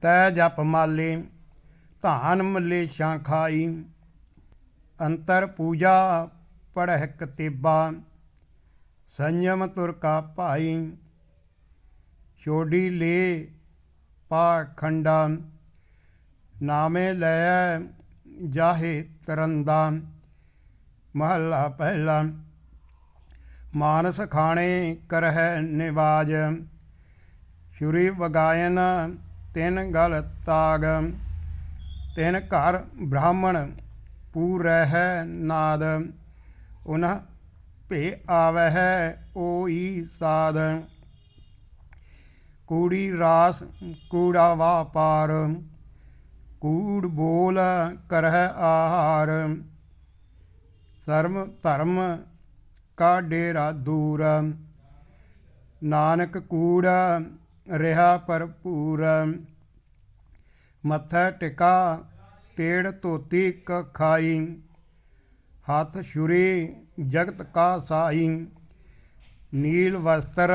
ਤੈ ਜਪ ਮਾਲੇ, ਧਾਨ ਮੱਲੇ ਛਾਂ ਖਾਈ। ਅੰਤਰ ਪੂਜਾ ਪੜਹਿ ਕਤੇਬਾ ਸੰਯਮ ਤੁਰ ਕਾ ਭਾਈ। ਛੋਡੀ ਲੇ ਪਾਖੰਡਾ ਨਾਮੇ ਲੈ ਜਾਹੇ ਤਰੰਦਾ। ਮਹੱਲਾ ਪਹਿਲਾ, ਮਾਨਸ ਖਾਣੇ ਕਰਹਿ ਨਿਵਾਜ। ਸ਼ੁਰੀ ਵਗਾਇਨ ਤਿਨ ਗਲ ਤਾਗ, ਤਿੰਨ ਘਰ ਬ੍ਰਾਹਮਣ ਪੂਰਹਿ ਨਾਦ, ਉਨ੍ਹਾਂ ਭੇ ਆਵਹਿ ਓਈ ਸਾਧ। ਕੂੜੀ ਰਾਸ, ਕੂੜਾ ਵਾਪਾਰ, ਕੂੜ ਬੋਲ ਕਰਹਿ ਆਹਾਰ, ਸਰਮ ਧਰਮ ਕਾ ਡੇਰਾ ਦੂਰ। ਨਾਨਕ ਕੂੜ ਰਿਹਾ ਭਰਪੂਰ ਮੱਥਾ ਟਿਕਾ, ਤੇੜ ਧੋਤੀ ਕ ਖਾਈ। ਹੱਥ ਛੁਰੀ, ਜਗਤ ਕਾ ਸਾਈ। ਨੀਲ ਵਸਤਰ